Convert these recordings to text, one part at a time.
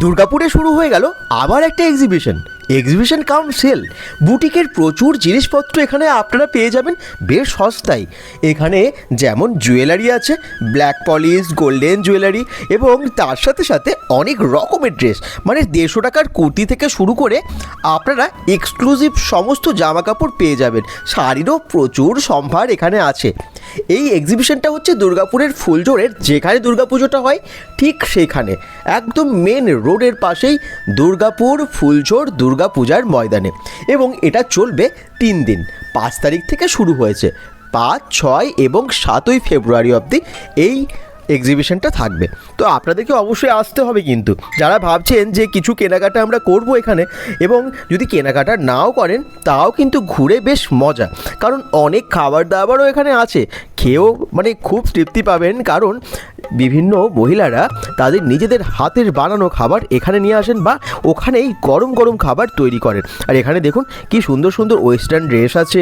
দুর্গাপুরে শুরু হয়ে গেল আবার একটা এক্সিবিশন এক্সিবিশন কাম সেল বুটিকের প্রচুর জিনিসপত্র এখানে আপনারা পেয়ে যাবেন বেশ সস্তায়। এখানে যেমন জুয়েলারি আছে ব্ল্যাক পলিশ গোল্ডেন জুয়েলারি এবং তার সাথে সাথে অনেক রকমের ড্রেস মানে দেড়শো টাকার কুর্তি থেকে শুরু করে আপনারা এক্সক্লুসিভ সমস্ত জামা কাপড় পেয়ে যাবেন। শাড়িরও প্রচুর সম্ভার এখানে আছে। এই এক্সিবিশনটা হচ্ছে দুর্গাপুরের ফুলজোরের যেখানে দুর্গাপুজোটা হয় ঠিক সেখানে একদম মেন রোডের পাশেই দুর্গাপুর ফুলঝোর দুর্গাপূজার ময়দানে। এবং এটা চলবে তিন দিন। পাঁচ তারিখ থেকে শুরু হয়েছে। পাঁচ, ছয় এবং সাতই ফেব্রুয়ারি অবধি এই এক্সিবিশনটা থাকবে। তো আপনাদেরকে অবশ্যই আসতে হবে কিন্তু। যারা ভাবছেন যে কিছু কেনাকাটা আমরা করব এখানে এবং যদি কেনাকাটা নাও করেন, তাও কিন্তু ঘুরে বেশ মজা। কারণ অনেক খাবার দাবারও এখানে আছে। খেয়েও মানে খুব তৃপ্তি পাবেন, কারণ বিভিন্ন মহিলারা তাদের নিজেদের হাতের বানানো খাবার এখানে নিয়ে আসেন বা ওখানেই গরম গরম খাবার তৈরি করেন। আর এখানে দেখুন কি সুন্দর সুন্দর ওয়েস্টার্ন ড্রেস আছে।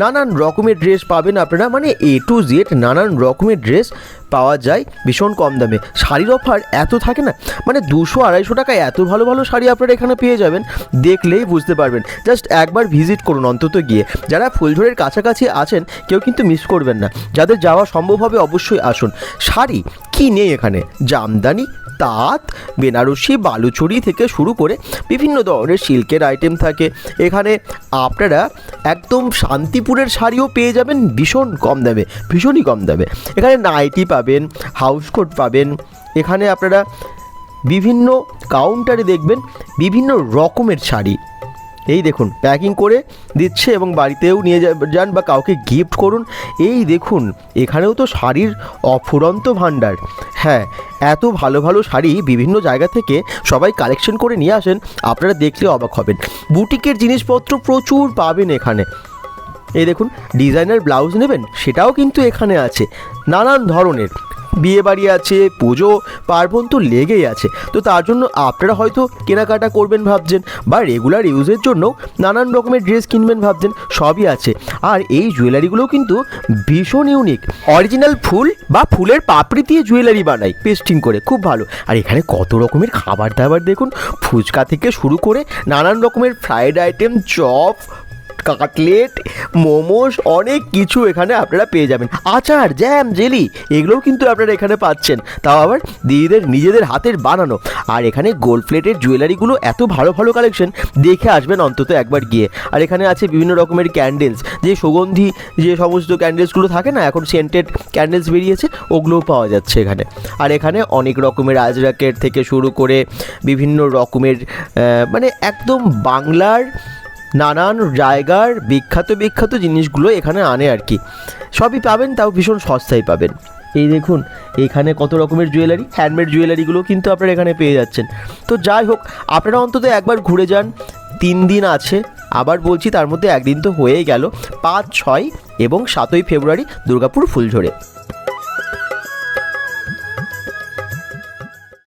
নানান রকমের ড্রেস পাবেন আপনারা মানে এ টু জেড নানান রকমের ড্রেস পাওয়া যায় ভীষণ কম দামে। শাড়ির অফার এত থাকে না? মানে দুশো আড়াইশো টাকায় এত ভালো ভালো শাড়ি আপনারা এখানে পেয়ে যাবেন, দেখলেই বুঝতে পারবেন। জাস্ট একবার ভিজিট করুন অন্তত গিয়ে। যারা ফুলঝোরের কাছাকাছি আছেন, কেউ কিন্তু মিস করবেন না। যাদের যাওয়া সম্ভব হবে অবশ্যই আসুন। শাড়ি কী নেই এখানে? জামদানি তাঁত বেনারসি, বালুচুরি থেকে শুরু করে বিভিন্ন ধরনের সিল্কের আইটেম থাকে। এখানে আপনারা একদম শান্তিপুরের শাড়িও পেয়ে যাবেন ভীষণ কম দামে, ভীষণই কম দামে। এখানে নাইটি পাবেন হাউস কোট পাবেন। এখানে আপনারা বিভিন্ন কাউন্টারে দেখবেন বিভিন্ন রকমের শাড়ি। এই দেখুন প্যাকিং করে দিচ্ছে এবং বাড়িতেও নিয়ে যান বা কাউকে গিফট করুন। এই দেখুন, এখানেও তো শাড়ির অফুরন্ত ভাণ্ডার। হ্যাঁ এত ভালো ভালো শাড়ি বিভিন্ন জায়গা থেকে সবাই কালেকশন করে নিয়ে আসেন, আপনারা দেখলে অবাক হবেন। বুটিকের জিনিসপত্র প্রচুর পাবেন এখানে। এই দেখুন ডিজাইনার ব্লাউজ নেবেন, সেটাও কিন্তু এখানে আছে। নানান ধরনের। বিয়ে বাড়ি আছে, পুজো, পার্বণ তো লেগেই আছে। তো তার জন্য আপনারা হয়তো কেনাকাটা করবেন ভাবছেন বা রেগুলার ইউজের জন্য নানান রকমের ড্রেস কিনবেন ভাবছেন, সবই আছে। আর এই জুয়েলারিগুলো কিন্তু ভীষণ ইউনিক অরিজিনাল ফুল বা ফুলের পাপড়ি দিয়ে জুয়েলারি বানাই পেস্টিং করে, খুব ভালো। আর এখানে কত রকমের খাবার দাবার দেখুন, ফুচকা থেকে শুরু করে নানান রকমের fried item chop cutlet momos, অনেক কিছু এখানে আপনারা পেয়ে যাবেন। আচার জ্যাম জেলি এগুলোও কিন্তু আপনারা এখানে পাচ্ছেন। তাও আবার দিদিদের নিজেদের হাতের বানানো। আর এখানে গোল্ড প্লেটের জুয়েলারিগুলো এত ভালো ভালো কালেকশন দেখে আসবেন অন্তত একবার গিয়ে। আর এখানে আছে বিভিন্ন রকমের ক্যান্ডেলস যে সুগন্ধি, যে সমস্ত ক্যান্ডেলসগুলো থাকে না, এখন সেন্টেড ক্যান্ডেলস বেরিয়েছে, ওগুলোও পাওয়া যাচ্ছে এখানে। আর এখানে অনেক রকমের আজরাকের থেকে শুরু করে বিভিন্ন রকমের মানে একদম বাংলার নানান জায়গার বিখ্যাত বিখ্যাত জিনিসগুলো এখানে আনে আর কি। সবই পাবেন, তাও ভীষণ সস্তায় পাবেন। এই দেখুন, এখানে কত রকমের জুয়েলারি হ্যান্ডমেড জুয়েলারিগুলো কিন্তু আপনারা এখানে পেয়ে যাচ্ছেন। তো যাই হোক, আপনারা অন্তত একবার ঘুরে যান, তিন দিন আছে, আবার বলছি তার মধ্যে একদিন তো হয়েই গেল, পাঁচ, ছয় এবং সাতই ফেব্রুয়ারি দুর্গাপুর ফুলঝোড়ে